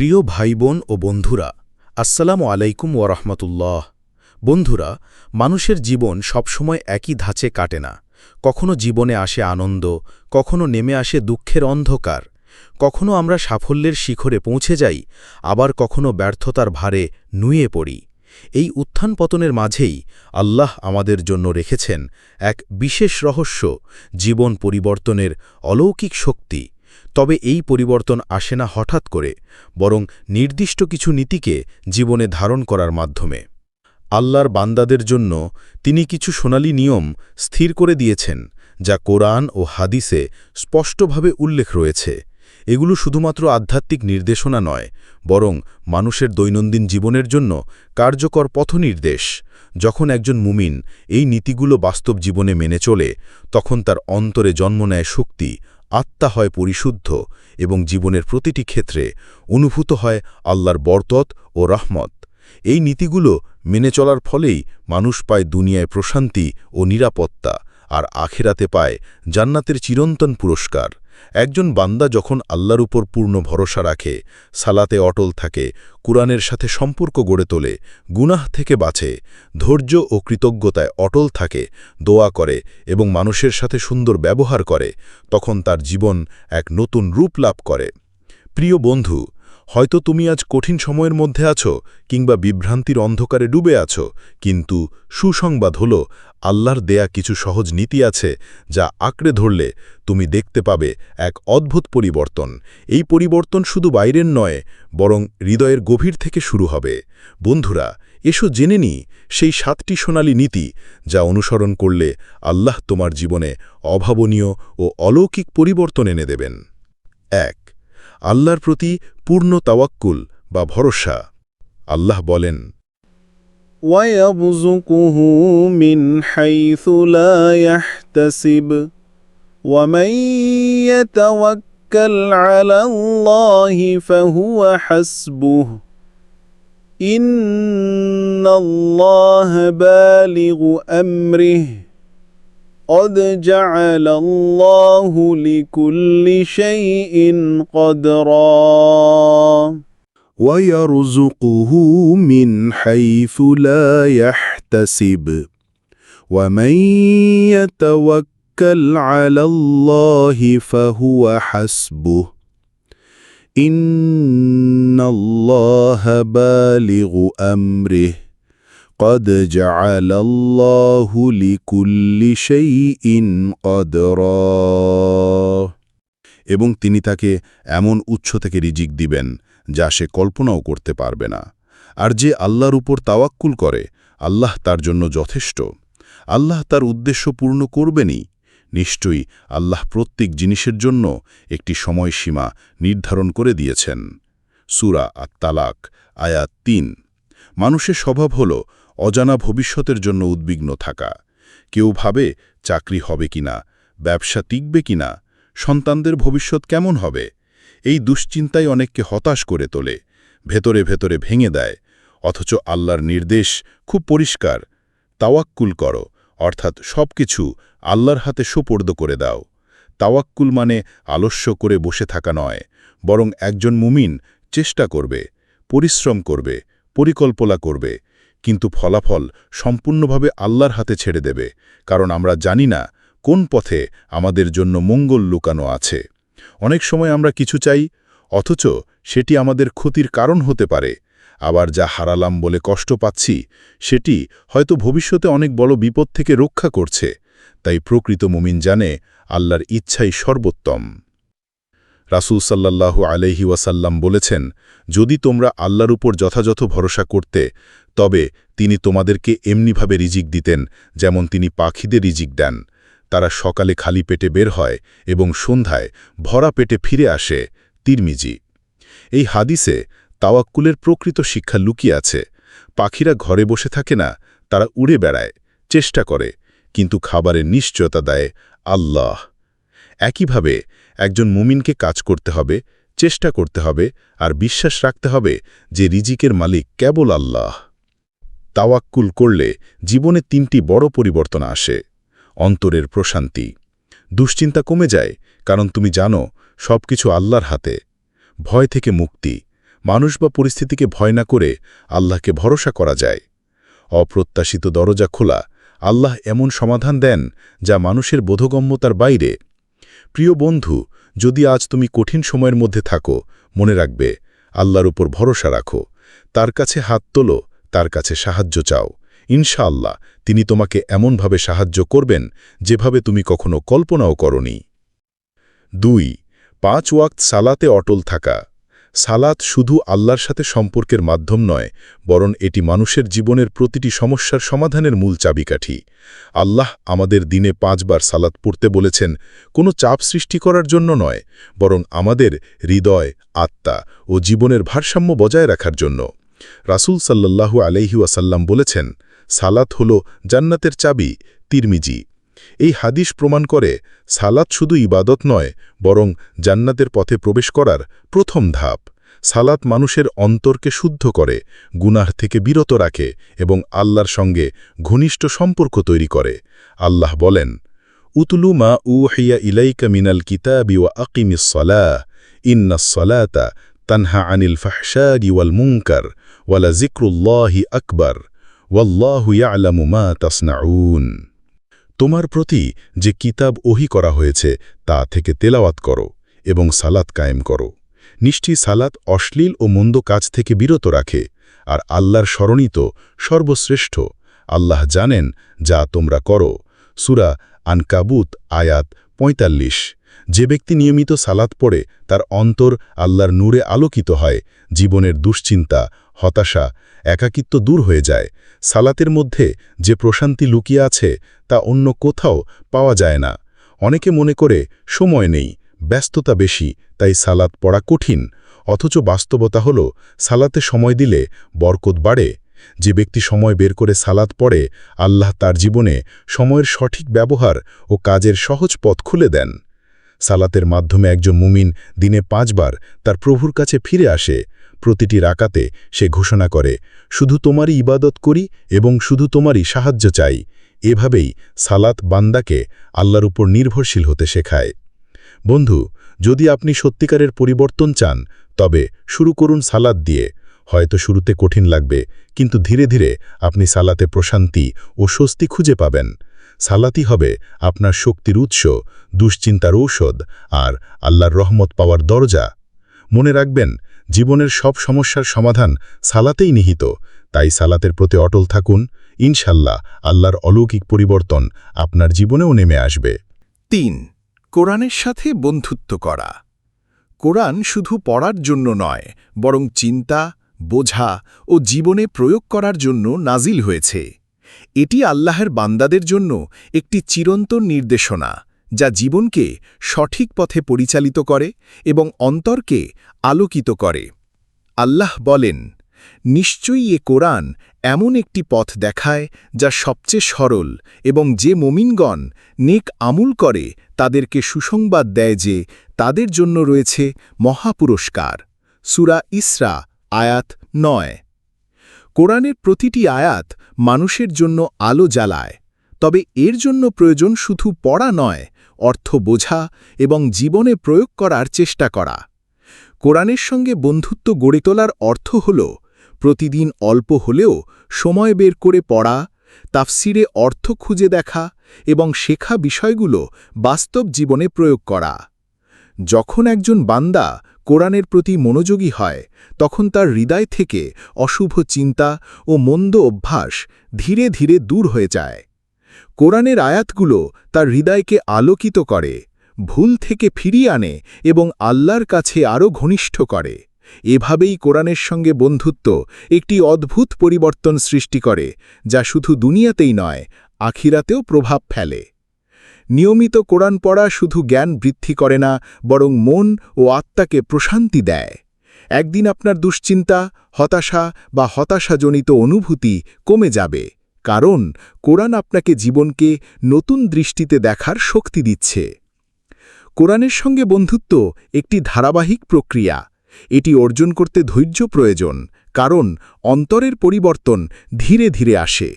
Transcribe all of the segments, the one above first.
প্রিয় ভাই বোন ও বন্ধুরা, আসসালামু আলাইকুম ওরহমতুল্লাহ বন্ধুরা, মানুষের জীবন সবসময় একই ধাঁচে কাটে না। কখনো জীবনে আসে আনন্দ, কখনো নেমে আসে দুঃখের অন্ধকার। কখনো আমরা সাফল্যের শিখরে পৌঁছে যাই, আবার কখনো ব্যর্থতার ভারে নুয়ে পড়ি। এই উত্থান পতনের মাঝেই আল্লাহ আমাদের জন্য রেখেছেন এক বিশেষ রহস্য, জীবন পরিবর্তনের অলৌকিক শক্তি। তবে এই পরিবর্তন আসে না হঠাৎ করে, বরং নির্দিষ্ট কিছু নীতিকে জীবনে ধারণ করার মাধ্যমে। আল্লাহর বান্দাদের জন্য তিনি কিছু সোনালী নিয়ম স্থির করে দিয়েছেন, যা কোরআন ও হাদিসে স্পষ্টভাবে উল্লেখ রয়েছে। এগুলো শুধুমাত্র আধ্যাত্মিক নির্দেশনা নয়, বরং মানুষের দৈনন্দিন জীবনের জন্য কার্যকর পথনির্দেশ। যখন একজন মুমিন এই নীতিগুলো বাস্তব জীবনে মেনে চলে, তখন তার অন্তরে জন্ম নেয় শক্তি আত্মা হয় পরিশুদ্ধ এবং জীবনের প্রতিটি ক্ষেত্রে অনুভূত হয় আল্লাহর বরতত ও রহমত। এই নীতিগুলো মেনে চলার ফলেই মানুষ পায় দুনিয়ায় প্রশান্তি ও নিরাপত্তা আর আখেরাতে পায় জান্নাতের চিরন্তন পুরস্কার। একজন বান্দা যখন আল্লাহর উপর পূর্ণ ভরসা রাখে, সালাতে অটল থাকে, কুরআনের সাথে সম্পর্ক গড়ে তোলে, গুনাহ থেকে বাঁচে, ধৈর্য ও কৃতজ্ঞতায় অটল থাকে, দোয়া করে এবং মানুষের সাথে সুন্দর ব্যবহার করে, তখন তার জীবন এক নতুন রূপ লাভ করে। প্রিয় বন্ধু হয়তো তুমি আজ কঠিন সময়ের মধ্যে আছো কিংবা বিভ্রান্তির অন্ধকারে ডুবে আছো, কিন্তু সুসংবাদ হল, আল্লাহর দেয়া কিছু সহজ নীতি আছে যা আঁকড়ে ধরলে তুমি দেখতে পাবে এক অদ্ভুত পরিবর্তন। এই পরিবর্তন শুধু বাইরের নয়, বরং হৃদয়ের গভীর থেকে শুরু হবে। বন্ধুরা, এসো জেনে নি সেই সাতটি সোনালী নীতি যা অনুসরণ করলে আল্লাহ তোমার জীবনে অভাবনীয় ও অলৌকিক পরিবর্তন এনে দেবেন। এক আল্লাহর প্রতি পূর্ণ তাওয়াক্কুল বা ভরসা আল্লাহ বলেন ويرزقه من حيث لا يحتسب ومن يتوكل على الله فهو حسبه إن الله بالغ أمره قد جعل الله لكل شيء قدرا ويرزقه من حيث لا يحتسب ومن يتوكل على الله فهو حسبه إن الله بالغ أمره قد جعل الله لكل شيء قدرا এবং তিনি তাকে এমন উৎস থেকে রিজিক দিবেন যা সে কল্পনাও করতে পারবে না আর যে আল্লাহর উপর তাওয়াক্কুল করে আল্লাহ তার জন্য যথেষ্ট আল্লাহ তার উদ্দেশ্য পূর্ণ করবেনই নিশ্চয়ই আল্লাহ প্রত্যেক জিনিসের জন্য একটি সময়সীমা নির্ধারণ করে দিয়েছেন সুরা আত্মালাক আয়াত তিন মানুষের স্বভাব হল অজানা ভবিষ্যতের জন্য উদ্বিগ্ন থাকা। কেউ ভাবে চাকরি হবে কিনা, ব্যবসা টিকবে কিনা, সন্তানদের ভবিষ্যৎ কেমন হবে? এই দুশ্চিন্তাই অনেককে হতাশ করে তোলে, ভেতরে ভেতরে ভেঙে দেয়, অথচ আল্লাহর নির্দেশ খুব পরিষ্কার, তাওয়াক্কুল করো, অর্থাৎ সব কিছু আল্লাহর হাতে সুপর্দ করে দাও। তাওয়াক্কুল মানে আলস্য করে বসে থাকা নয়, বরং একজন মুমিন চেষ্টা করবে, পরিশ্রম করবে পরিকল্পনা করবে, কিন্তু ফলাফল সম্পূর্ণভাবে আল্লাহর হাতে ছেড়ে দেবে, কারণ আমরা জানি না কোন পথে আমাদের জন্য মঙ্গল লুকানো আছে। অনেক সময় আমরা কিছু চাই, অথচ সেটি আমাদের ক্ষতির কারণ হতে পারে। আবার যা হারালাম বলে কষ্ট পাচ্ছি, সেটি হয়তো ভবিষ্যতে অনেক বড় বিপদ থেকে রক্ষা করছে। তাই প্রকৃত মুমিন জানে আল্লাহর ইচ্ছাই সর্বোত্তম। রাসুল সাল্লাল্লাহু আলহি ওয়াসাল্লাম বলেছেন, যদি তোমরা আল্লাহর উপর যথাযথ ভরসা করতে, তবে তিনি তোমাদেরকে এমনিভাবে রিজিক দিতেন, যেমন তিনি পাখিদের রিজিক দেন। তারা সকালে খালি পেটে বের হয় এবং সন্ধ্যায় ভরা পেটে ফিরে আসে। তিরমিজি। এই হাদিসে তাওয়াক্কুলের প্রকৃত শিক্ষা লুকিয়ে আছে। পাখিরা ঘরে বসে থাকে না, তারা উড়ে বেড়ায়, চেষ্টা করে, কিন্তু খাবারের নিশ্চয়তা দেয় আল্লাহ। একইভাবে একজন মুমিনকে কাজ করতে হবে, চেষ্টা করতে হবে আর বিশ্বাস রাখতে হবে যে রিজিকের মালিক কেবল আল্লাহ। তাওয়াক্কুল করলে জীবনে তিনটি বড় পরিবর্তন আসে, অন্তরের প্রশান্তি। দুশ্চিন্তা কমে যায়, কারণ তুমি জানো সব কিছু আল্লাহর হাতে। ভয় থেকে মুক্তি, মানুষ বা পরিস্থিতিকে ভয় না করে আল্লাহকে ভরসা করা যায়। অপ্রত্যাশিত দরজা খোলা, আল্লাহ এমন সমাধান দেন যা মানুষের বোধগম্যতার বাইরে প্রিয় বন্ধু, যদি আজ তুমি কঠিন সময়ের মধ্যে থাকো, মনে রাখবে, আল্লাহর উপর ভরসা রাখো। তার কাছে হাত তোলো, তার কাছে সাহায্য চাও। ইনশাআল্লাহ, তিনি তোমাকে এমনভাবে সাহায্য করবেন যেভাবে তুমি কখনো কল্পনাও করনি। দুই, পাঁচ ওয়াক্ত সালাতে অটল থাকা। সালাত শুধু আল্লাহর সাথে সম্পর্কের মাধ্যম নয়, বরং এটি মানুষের জীবনের প্রতিটি সমস্যার সমাধানের মূল চাবিকাঠি। আল্লাহ আমাদের দিনে পাঁচবার সালাত পড়তে বলেছেন, কোনো চাপ সৃষ্টি করার জন্য নয়, বরং আমাদের হৃদয়, আত্মা ও জীবনের ভারসাম্য বজায় রাখার জন্য। রাসূল সাল্লাল্লাহু আলাইহি ওয়াসাল্লাম বলেছেন, সালাত হল জান্নাতের চাবি, তিরমিজি। এই হাদিস প্রমাণ করে, সালাত শুধু ইবাদত নয়, বরং জান্নাতের পথে প্রবেশ করার প্রথম ধাপ। সালাত মানুষের অন্তরকে শুদ্ধ করে, গুনাহ থেকে বিরত রাখে এবং আল্লাহর সঙ্গে ঘনিষ্ঠ সম্পর্ক তৈরি করে। আল্লাহ বলেন, উতলু মা উহিয়া ইলাইকা মিনাল কিতাবি ওয়া আকিমিস সলাহ ইন্নাস সলাতা তানহা আনিল ফাহশারি ওয়াল মুনকার ওয়ালা জিক্রুল্লাহি আকবার, ওয়াল্লাহু ইয়ালামু মা তাসনাউন। তোমার প্রতি যে কিতাব ওহি করা হয়েছে, তা থেকে তেলাওয়াত করো এবং সালাত কায়েম করো। নিষ্ঠি সালাত অশ্লীল ও মন্দ কাজ থেকে বিরত রাখে, আর আল্লাহর স্মরণিত সর্বশ্রেষ্ঠ আল্লাহ জানেন যা তোমরা করো। সুরা আনকাবুত আয়াত ৪৫ যে ব্যক্তি নিয়মিত সালাত পড়ে, তার অন্তর আল্লাহর নূরে আলোকিত হয়, জীবনের দুশ্চিন্তা হতাশা, একাকিত্ব দূর হয়ে যায়। সালাতের মধ্যে যে প্রশান্তি লুকিয়ে আছে, তা অন্য কোথাও পাওয়া যায় না। অনেকে মনে করে, সময় নেই, ব্যস্ততা বেশি, তাই সালাত পড়া কঠিন। অথচ বাস্তবতা হল, সালাতে সময় দিলে বরকত বাড়ে। যে ব্যক্তি সময় বের করে সালাত পড়ে, আল্লাহ তার জীবনে সময়ের সঠিক ব্যবহার ও কাজের সহজ পথ খুলে দেন। সালাতের মাধ্যমে একজন মুমিন দিনে পাঁচবার তার প্রভুর কাছে ফিরে আসে। প্রতিটি রাকাতে সে ঘোষণা করে, শুধু তোমারই ইবাদত করি এবং শুধু তোমারই সাহায্য চাই। এভাবেই সালাত বান্দাকে আল্লাহর উপর নির্ভরশীল হতে শেখায়। বন্ধু, যদি আপনি সত্যিকারের পরিবর্তন চান, তবে শুরু করুন সালাদ দিয়ে। হয়তো শুরুতে কঠিন লাগবে, কিন্তু ধীরে ধীরে আপনি সালাতে প্রশান্তি ও স্বস্তি খুঁজে পাবেন। সালাতি হবে আপনার শক্তির উৎস, দুশ্চিন্তার ঔষধ আর আল্লাহর রহমত পাওয়ার দরজা। মনে রাখবেন জীবনের সব সমস্যার সমাধান সালাতেই নিহিত। তাই সালাতের প্রতি অটল থাকুন। ইনশাল্লাহ আল্লাহর অলৌকিক পরিবর্তন আপনার জীবনেও নেমে আসবে। তিন, কোরআনের সাথে বন্ধুত্ব করা। কোরআন শুধু পড়ার জন্য নয়, বরং চিন্তা, বোঝা ও জীবনে প্রয়োগ করার জন্য নাজিল হয়েছে। এটি আল্লাহের বান্দাদের জন্য একটি চিরন্তন নির্দেশনা। যা জীবনকে সঠিক পথে পরিচালিত করে এবং অন্তরকে আলোকিত করে। আল্লাহ বলেন, নিশ্চয়ই এ কোরআন এমন একটি পথ দেখায় যা সবচেয়ে সরল এবং যে মমিনগণ নেক আমুল করে তাদেরকে সুসংবাদ দেয় যে তাদের জন্য রয়েছে মহাপুরস্কার। সুরা ইসরা, আয়াত নয়। কোরআনের প্রতিটি আয়াত মানুষের জন্য আলো জ্বালায়। তবে এর জন্য প্রয়োজন শুধু পড়া নয়, অর্থ বোঝা এবং জীবনে প্রয়োগ করার চেষ্টা করা। কোরআনের সঙ্গে বন্ধুত্ব গড়ে তোলার অর্থ হল, প্রতিদিন অল্প হলেও সময় বের করে পড়া, তাফসিরে অর্থ খুঁজে দেখা এবং শেখা বিষয়গুলো বাস্তব জীবনে প্রয়োগ করা। যখন একজন বান্দা কোরআনের প্রতি মনোযোগী হয়, তখন তার হৃদয় থেকে অশুভ চিন্তা ও মন্দ অভ্যাস ধীরে ধীরে দূর হয়ে যায়। কোরআনের আয়াতগুলো তার হৃদয়কে আলোকিত করে, ভুল থেকে ফিরিয়ে আনে এবং আল্লাহর কাছে আরও ঘনিষ্ঠ করে। এভাবেই কোরআনের সঙ্গে বন্ধুত্ব একটি অদ্ভুত পরিবর্তন সৃষ্টি করে, যা শুধু দুনিয়াতেই নয়, আখিরাতেও প্রভাব ফেলে। নিয়মিত কোরআন পড়া শুধু জ্ঞান বৃদ্ধি করে না, বরং মন ও আত্মাকে প্রশান্তি দেয়। একদিন আপনার দুশ্চিন্তা, হতাশা বা হতাশাজনিত অনুভূতি কমে যাবে। কারণ কোরআন আপনাকে জীবনকে নতুন দৃষ্টিতে দেখার শক্তি দিচ্ছে। কোরআনের সঙ্গে বন্ধুত্ব একটি ধারাবাহিক প্রক্রিয়া। এটি অর্জন করতে ধৈর্য প্রয়োজন, কারণ অন্তরের পরিবর্তন ধীরে ধীরে আসে।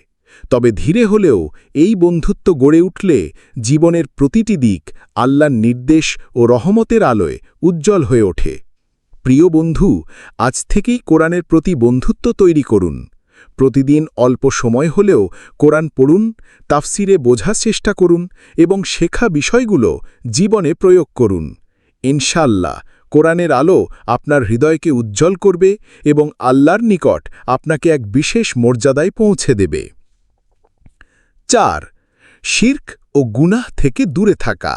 তবে ধীরে হলেও এই বন্ধুত্ব গড়ে উঠলে জীবনের প্রতিটি দিক আল্লাহর নির্দেশ ও রহমতের আলোয় উজ্জ্বল হয়ে ওঠে। প্রিয় বন্ধু, আজ থেকেই কোরআনের প্রতি বন্ধুত্ব তৈরি করুন। প্রতিদিন অল্প সময় হলেও কোরআন পড়ুন, তাফসিরে বোঝার চেষ্টা করুন এবং শেখা বিষয়গুলো জীবনে প্রয়োগ করুন। ইনশাল্লাহ কোরআনের আলো আপনার হৃদয়কে উজ্জ্বল করবে এবং আল্লাহর নিকট আপনাকে এক বিশেষ মর্যাদায় পৌঁছে দেবে। চার, শির্ক ও গুনাহ থেকে দূরে থাকা।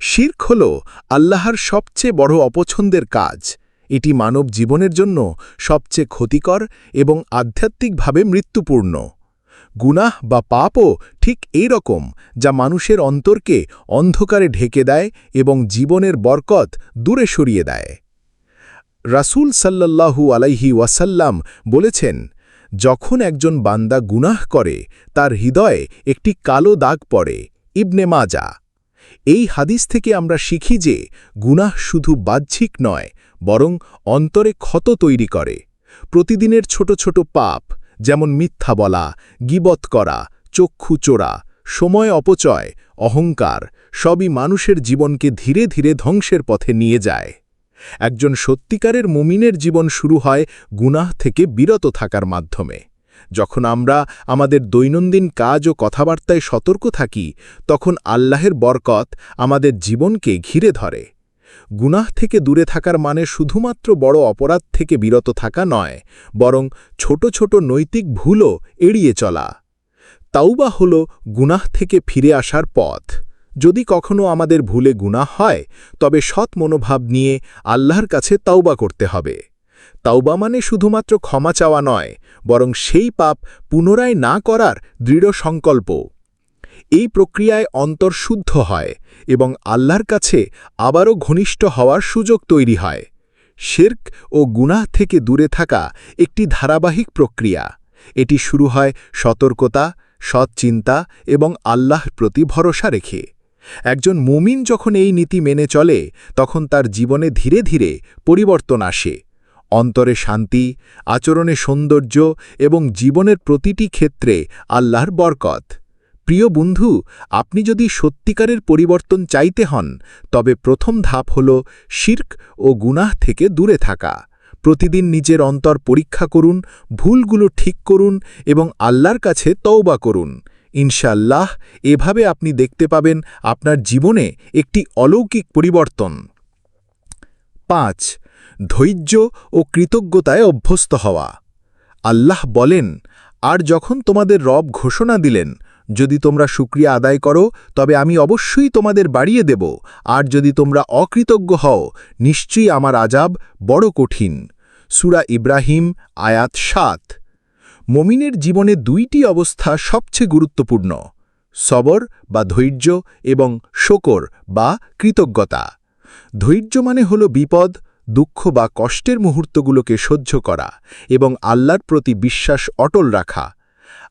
শির্ক হল আল্লাহর সবচেয়ে বড় অপছন্দের কাজ। এটি মানব জীবনের জন্য সবচেয়ে ক্ষতিকর এবং আধ্যাত্মিকভাবে মৃত্যুপূর্ণ। গুনাহ বা পাপও ঠিক এই রকম, যা মানুষের অন্তরকে অন্ধকারে ঢেকে দেয় এবং জীবনের বরকত দূরে সরিয়ে দেয়। রাসূল সাল্লাল্লাহু আলাইহি ওয়াসাল্লাম বলেছেন, যখন একজন বান্দা গুনাহ করে, তার হৃদয়ে একটি কালো দাগ পড়ে, ইবনে মাজা। এই হাদিস থেকে আমরা শিখি যে, গুনাহ শুধু বাহ্যিক নয় বরং অন্তরে ক্ষত তৈরি করে। প্রতিদিনের ছোট ছোট পাপ, যেমন মিথ্যা বলা, গিবত করা, চক্ষু চোরা, সময় অপচয়, অহংকার, সবই মানুষের জীবনকে ধীরে ধীরে ধ্বংসের পথে নিয়ে যায়। একজন সত্যিকারের মুমিনের জীবন শুরু হয় গুনাহ থেকে বিরত থাকার মাধ্যমে। যখন আমরা আমাদের দৈনন্দিন কাজ ও কথাবার্তায় সতর্ক থাকি, তখন আল্লাহের বরকত আমাদের জীবনকে ঘিরে ধরে। গুনাহ থেকে দূরে থাকার মানে শুধুমাত্র বড় অপরাধ থেকে বিরত থাকা নয়, বরং ছোট ছোট নৈতিক ভুলও এড়িয়ে চলা। তাওবা হল গুনাহ থেকে ফিরে আসার পথ। যদি কখনো আমাদের ভুলে গুনাহ হয়, তবে সৎ মনোভাব নিয়ে আল্লাহর কাছে তাওবা করতে হবে। তাওবা মানে শুধুমাত্র ক্ষমা চাওয়া নয়, বরং সেই পাপ পুনরায় না করার দৃঢ় সংকল্প এই প্রক্রিয়ায় অন্তর শুদ্ধ হয় এবং আল্লাহর কাছে আবারও ঘনিষ্ঠ হওয়ার সুযোগ তৈরি হয়। শেরক ও গুনাহ থেকে দূরে থাকা একটি ধারাবাহিক প্রক্রিয়া। এটি শুরু হয় সতর্কতা সৎ চিন্তা এবং আল্লাহর প্রতি ভরসা রেখে। একজন মুমিন যখন এই নীতি মেনে চলে, তখন তার জীবনে ধীরে ধীরে পরিবর্তন আসে। অন্তরে শান্তি, আচরণে সৌন্দর্য এবং জীবনের প্রতিটি ক্ষেত্রে আল্লাহর বরকত। প্রিয় বন্ধু, আপনি যদি সত্যিকারের পরিবর্তন চাইতে হন, তবে প্রথম ধাপ হল শির্ক ও গুনাহ থেকে দূরে থাকা। প্রতিদিন নিজের অন্তর পরীক্ষা করুন, ভুলগুলো ঠিক করুন এবং আল্লাহর কাছে তওবা করুন। ইনশাল্লাহ এভাবে আপনি দেখতে পাবেন আপনার জীবনে একটি অলৌকিক পরিবর্তন। পাঁচ, ধৈর্য ও কৃতজ্ঞতায় অভ্যস্ত হওয়া। আল্লাহ বলেন, আর যখন তোমাদের রব ঘোষণা দিলেন যদি তোমরা শুক্রিয়া আদায় করো, তবে আমি অবশ্যই তোমাদের বাড়িয়ে দেব। আর যদি তোমরা অকৃতজ্ঞ হও, নিশ্চয়ই আমার আজাব বড় কঠিন। সুরা ইব্রাহিম, আয়াত সাত। মমিনের জীবনে দুইটি অবস্থা সবচেয়ে গুরুত্বপূর্ণ। সবর বা ধৈর্য এবং শোকর বা কৃতজ্ঞতা। ধৈর্য মানে হল বিপদ, দুঃখ বা কষ্টের মুহূর্তগুলোকে সহ্য করা এবং আল্লাহর প্রতি বিশ্বাস অটল রাখা।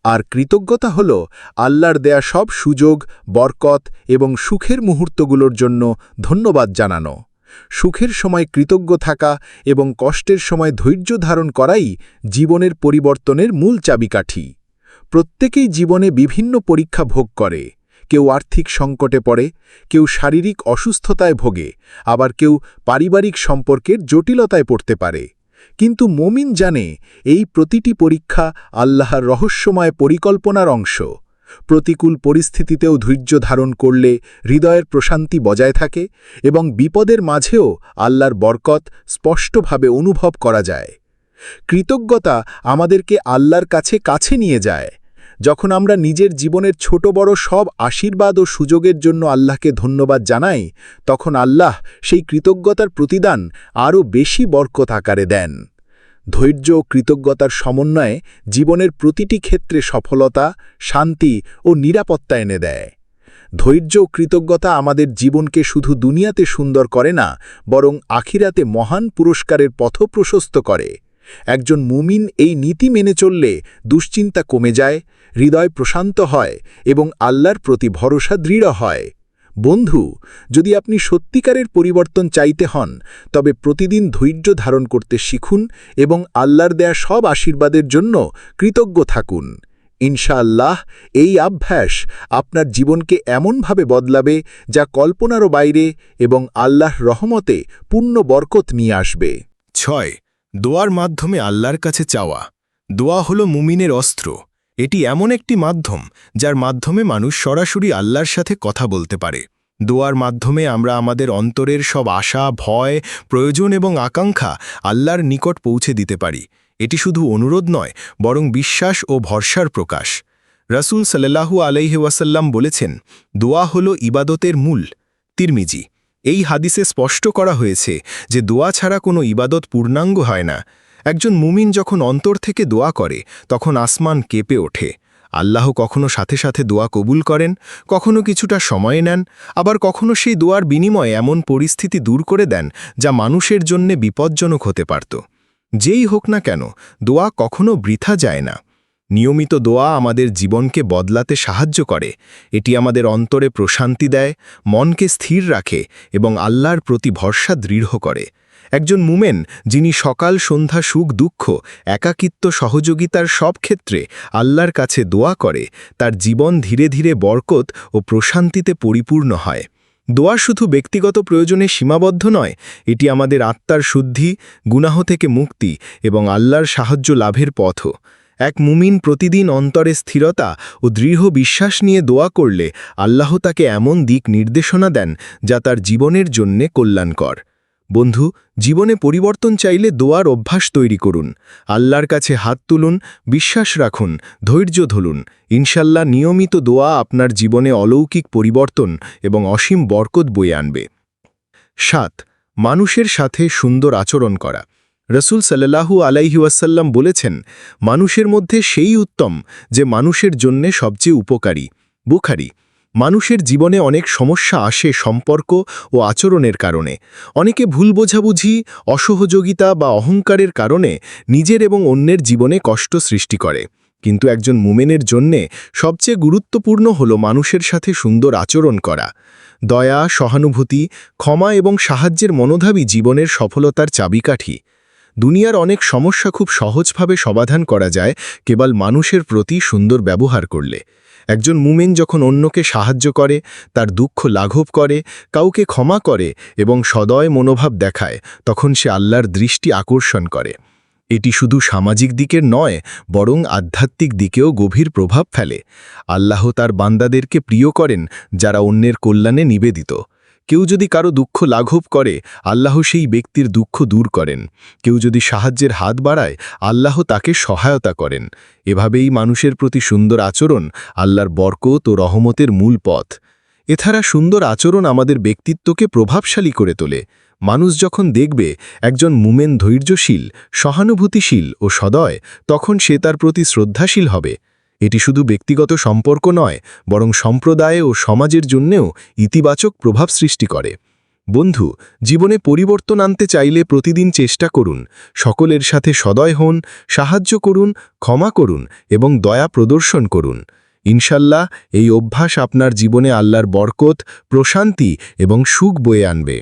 আর কৃতজ্ঞতা হল আল্লাহর দেয়া সব সুযোগ, বরকত এবং সুখের মুহূর্তগুলোর জন্য ধন্যবাদ জানানো। সুখের সময় কৃতজ্ঞ থাকা এবং কষ্টের সময় ধৈর্য ধারণ করাই জীবনের পরিবর্তনের মূল চাবিকাঠি। প্রত্যেকেই জীবনে বিভিন্ন পরীক্ষা ভোগ করে। কেউ আর্থিক সংকটে পড়ে, কেউ শারীরিক অসুস্থতায় ভোগে, আবার কেউ পারিবারিক সম্পর্কের জটিলতায় পড়তে পারে। কিন্তু মোমিন জানে এই প্রতিটি পরীক্ষা আল্লাহর রহস্যময় পরিকল্পনার অংশ। প্রতিকূল পরিস্থিতিতেও ধৈর্য ধারণ করলে হৃদয়ের প্রশান্তি বজায় থাকে এবং বিপদের মাঝেও আল্লাহর বরকত স্পষ্টভাবে অনুভব করা যায়। কৃতজ্ঞতা আমাদেরকে আল্লাহর কাছে কাছে নিয়ে যায়। যখন আমরা নিজের জীবনের ছোট বড় সব আশীর্বাদ ও সুযোগের জন্য আল্লাহকে ধন্যবাদ জানাই, তখন আল্লাহ সেই কৃতজ্ঞতার প্রতিদান আরও বেশি বরকত আকারে দেন। ধৈর্য ও কৃতজ্ঞতার সমন্বয়ে জীবনের প্রতিটি ক্ষেত্রে সফলতা, শান্তি ও নিরাপত্তা এনে দেয়। ধৈর্য ও কৃতজ্ঞতা আমাদের জীবনকে শুধু দুনিয়াতে সুন্দর করে না, বরং আখিরাতে মহান পুরস্কারের পথ প্রশস্ত করে। একজন মুমিন এই নীতি মেনে চললে দুশ্চিন্তা কমে যায় হৃদয় প্রশান্ত হয় এবং আল্লাহর প্রতি ভরসা দৃঢ় হয়। বন্ধু, যদি আপনি সত্যিকারের পরিবর্তন চাইতে হন, তবে প্রতিদিন ধৈর্য ধারণ করতে শিখুন এবং আল্লাহর দেয়া সব আশীর্বাদের জন্য কৃতজ্ঞ থাকুন। ইনশাআল্লাহ, এই অভ্যাস আপনার জীবনকে এমনভাবে বদলাবে যা কল্পনারও বাইরে এবং আল্লাহর রহমতে পূর্ণ বরকত নিয়ে আসবে। ছয়, দোয়ার মাধ্যমে আল্লাহর কাছে চাওয়া। দোয়া হল মুমিনের অস্ত্র। এটি এমন একটি মাধ্যম যার মাধ্যমে মানুষ সরাসরি আল্লাহর সাথে কথা বলতে পারে। দোয়ার মাধ্যমে আমরা আমাদের অন্তরের সব আশা, ভয়, প্রয়োজন এবং আকাঙ্ক্ষা আল্লাহর নিকট পৌঁছে দিতে পারি। এটি শুধু অনুরোধ নয়, বরং বিশ্বাস ও ভরসার প্রকাশ। রাসূল আলাইহি ওয়াসাল্লাম বলেছেন, দোয়া হল ইবাদতের মূল। তিরমিজি, এই হাদিসে স্পষ্ট করা হয়েছে যে দোয়া ছাড়া কোনো ইবাদত পূর্ণাঙ্গ হয় না। একজন মুমিন যখন অন্তর থেকে দোয়া করে, তখন আসমান কেঁপে ওঠে। আল্লাহ কখনো সাথে সাথে দোয়া কবুল করেন, কখনো কিছুটা সময় নেন, আবার কখনো সেই দোয়ার বিনিময়ে এমন পরিস্থিতি দূর করে দেন, যা মানুষের জন্যে বিপজ্জনক হতে পারত। যেই হোক না কেন, দোয়া কখনো বৃথা যায় না। নিয়মিত দোয়া আমাদের জীবনকে বদলাতে সাহায্য করে, এটি আমাদের অন্তরে প্রশান্তি দেয়, মনকে স্থির রাখে এবং আল্লাহর প্রতি ভরসা দৃঢ় করে। একজন মুমেন, যিনি সকাল, সন্ধ্যা, সুখ, দুঃখ, একাকিত্ব, সহযোগিতার সব ক্ষেত্রে আল্লাহর কাছে দোয়া করে, তার জীবন ধীরে ধীরে বরকত ও প্রশান্তিতে পরিপূর্ণ হয়। দোয়া শুধু ব্যক্তিগত প্রয়োজনে সীমাবদ্ধ নয়, এটি আমাদের আত্মার শুদ্ধি, গুনাহ থেকে মুক্তি এবং আল্লাহর সাহায্য লাভের পথও। এক মুমিন প্রতিদিন অন্তরে স্থিরতা ও দৃঢ় বিশ্বাস নিয়ে দোয়া করলে আল্লাহ তাকে এমন দিক নির্দেশনা দেন যা তার জীবনের জন্যে কল্যাণকর। বন্ধু, জীবনে পরিবর্তন চাইলে দোয়ার অভ্যাস তৈরি করুন। আল্লাহর কাছে হাত তুলুন, বিশ্বাস রাখুন, ধৈর্য ধরুন। ইনশাল্লাহ নিয়মিত দোয়া আপনার জীবনে অলৌকিক পরিবর্তন এবং অসীম বরকত বয়ে আনবে। সাত, মানুষের সাথে সুন্দর আচরণ করা। রসুল সাল্লাহু আলাইহি ওয়াসাল্লাম বলেছেন, মানুষের মধ্যে সেই উত্তম যে মানুষের জন্যে সবচেয়ে উপকারী। বুখারি মানুষের জীবনে অনেক সমস্যা আসে সম্পর্ক ও আচরণের কারণে। অনেকে ভুল বোঝাবুঝি, অসহযোগিতা বা অহংকারের কারণে নিজের এবং অন্যের জীবনে কষ্ট সৃষ্টি করে। কিন্তু একজন মুমেনের জন্যে সবচেয়ে গুরুত্বপূর্ণ হল মানুষের সাথে সুন্দর আচরণ করা। দয়া, সহানুভূতি, ক্ষমা এবং সাহায্যের মনোধাবী জীবনের সফলতার চাবিকাঠি। দুনিয়ার অনেক সমস্যা খুব সহজভাবে সমাধান করা যায় কেবল মানুষের প্রতি সুন্দর ব্যবহার করলে। একজন মুমেন যখন অন্যকে সাহায্য করে, তার দুঃখ লাঘব করে, কাউকে ক্ষমা করে এবং সদয় মনোভাব দেখায়, তখন সে আল্লাহর দৃষ্টি আকর্ষণ করে। এটি শুধু সামাজিক দিকের নয়, বরং আধ্যাত্মিক দিকেও গভীর প্রভাব ফেলে। আল্লাহ তার বান্দাদেরকে প্রিয় করেন, যারা অন্যের কল্যাণে নিবেদিত। কেউ যদি কারও দুঃখ লাঘব করে, আল্লাহ সেই ব্যক্তির দুঃখ দূর করেন। কেউ যদি সাহায্যের হাত বাড়ায়, আল্লাহ তাকে সহায়তা করেন। এভাবেই মানুষের প্রতি সুন্দর আচরণ আল্লাহর বরকত ও রহমতের মূল পথ। এছাড়া সুন্দর আচরণ আমাদের ব্যক্তিত্বকে প্রভাবশালী করে তোলে। মানুষ যখন দেখবে একজন মুমেন ধৈর্যশীল, সহানুভূতিশীল ও সদয়, তখন সে তার প্রতি শ্রদ্ধাশীল হবে। এটি শুধু ব্যক্তিগত সম্পর্ক নয়, বরং সম্প্রদায় ও সমাজের জন্যেও ইতিবাচক প্রভাব সৃষ্টি করে। বন্ধু, জীবনে পরিবর্তন আনতে চাইলে প্রতিদিন চেষ্টা করুন, সকলের সাথে সদয় হন, সাহায্য করুন, ক্ষমা করুন এবং দয়া প্রদর্শন করুন। ইনশাল্লাহ, এই অভ্যাস আপনার জীবনে আল্লাহর বরকত, প্রশান্তি এবং সুখ বয়ে আনবে।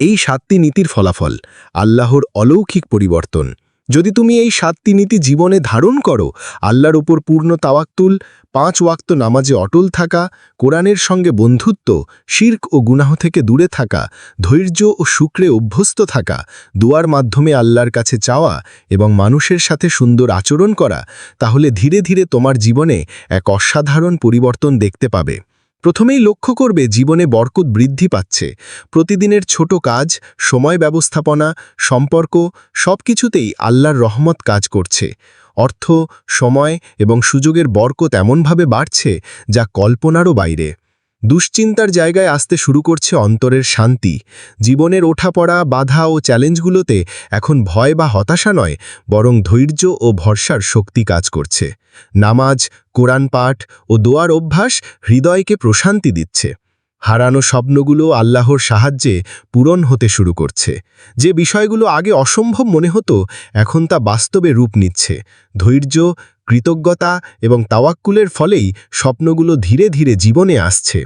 এই সাতটি নীতির ফলাফল, আল্লাহর অলৌকিক পরিবর্তন। যদি তুমি এই সাতটি নীতি জীবনে ধারণ করো, আল্লাহর উপর পূর্ণ তাওয়াক্তুল, পাঁচ ওয়াক্ত নামাজে অটল থাকা, কোরআনের সঙ্গে বন্ধুত্ব, শির্ক ও গুনাহ থেকে দূরে থাকা, ধৈর্য ও শুক্রে অভ্যস্ত থাকা, দুয়ার মাধ্যমে আল্লাহর কাছে চাওয়া এবং মানুষের সাথে সুন্দর আচরণ করা, তাহলে ধীরে ধীরে তোমার জীবনে এক অসাধারণ পরিবর্তন দেখতে পাবে। প্রথমেই লক্ষ্য করবে জীবনে বরকত বৃদ্ধি পাচ্ছে। প্রতিদিনের ছোট কাজ, সময় ব্যবস্থাপনা, সম্পর্ক সব কিছুতেই আল্লাহর রহমত কাজ করছে। অর্থ, সময় এবং সুযোগের বরকত এমনভাবে বাড়ছে যা কল্পনারও বাইরে। দুশ্চিন্তার জায়গায় আসতে শুরু করছে অন্তরের শান্তি। জীবনের ওঠাপড়া, বাধা ও চ্যালেঞ্জগুলোতে এখন ভয় বা হতাশা নয়, বরং ধৈর্য ও ভরসার শক্তি কাজ করছে। নামাজ, কোরআন পাঠ ও দোয়ার অভ্যাস হৃদয়কে প্রশান্তি দিচ্ছে। হারানো স্বপ্নগুলো আল্লাহর সাহায্যে পূরণ হতে শুরু করছে। যে বিষয়গুলো আগে অসম্ভব মনে হতো, এখন তা বাস্তবে রূপ নিচ্ছে। ধৈর্য, কৃতজ্ঞতা এবং তাওয়াক্কুলের ফলেই স্বপ্নগুলো ধীরে ধীরে জীবনে আসছে।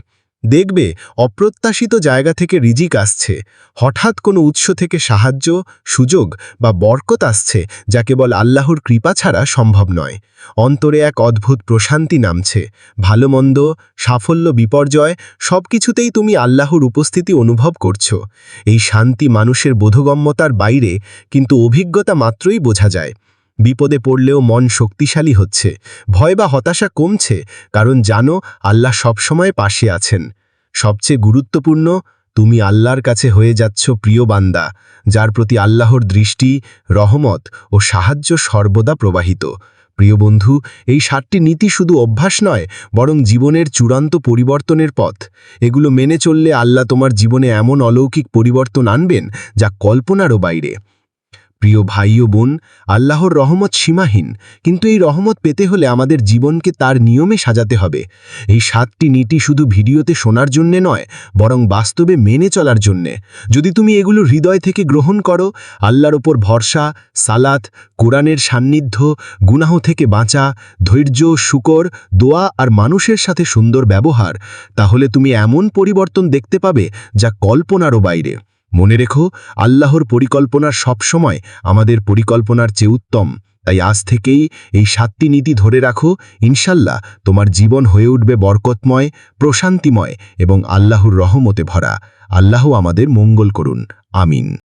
দেখবে অপ্রত্যাশিত জায়গা থেকে রিজিক আসছে। হঠাৎ কোনো উৎস থেকে সাহায্য, সুযোগ বা বরকত আসছে যা কেবল আল্লাহর কৃপা ছাড়া সম্ভব নয়। অন্তরে এক অদ্ভুত প্রশান্তি নামছে। ভালো মন্দ সাফল্য, বিপর্যয় সব কিছুতেই তুমি আল্লাহর উপস্থিতি অনুভব করছ। এই শান্তি মানুষের বোধগম্যতার বাইরে কিন্তু অভিজ্ঞতা মাত্রই বোঝা যায়। বিপদে পড়লেও মন শক্তিশালী হচ্ছে, ভয় বা হতাশা কমছে, কারণ জানো আল্লাহ সবসময় পাশে আছেন। সবচেয়ে গুরুত্বপূর্ণ, তুমি আল্লাহর কাছে হয়ে যাচ্ছ প্রিয় বান্দা, যার প্রতি আল্লাহর দৃষ্টি, রহমত ও সাহায্য সর্বদা প্রবাহিত। প্রিয় বন্ধু, এই সাতটি নীতি শুধু অভ্যাস নয়, বরং জীবনের চূড়ান্ত পরিবর্তনের পথ। এগুলো মেনে চললে আল্লাহ তোমার জীবনে এমন অলৌকিক পরিবর্তন আনবেন, যা কল্পনারও বাইরে। প্রিয় ভাই ও বোন, আল্লাহর রহমত সীমাহীন, কিন্তু এই রহমত পেতে হলে আমাদের জীবনকে তার নিয়মে সাজাতে হবে। এই সাতটি নীতি শুধু ভিডিওতে শোনার জন্যে নয়, বরং বাস্তবে মেনে চলার জন্যে। যদি তুমি এগুলো হৃদয় থেকে গ্রহণ করো, আল্লাহর ওপর ভরসা, সালাত, কোরআনের সান্নিধ্য, গুনাহ থেকে বাঁচা, ধৈর্য, শুকর, দোয়া আর মানুষের সাথে সুন্দর ব্যবহার, তাহলে তুমি এমন পরিবর্তন দেখতে পাবে যা কল্পনারও বাইরে। মনে রেখো, আল্লাহর পরিকল্পনা সবসময় আমাদের পরিকল্পনার চেয়ে উত্তম। তাই আজ থেকেই এই সাতটি নীতি ধরে রাখো। ইনশাল্লাহ তোমার জীবন হয়ে উঠবে বরকতময়, প্রশান্তিময় এবং আল্লাহর রহমতে ভরা। আল্লাহ আমাদের মঙ্গল করুন। আমিন।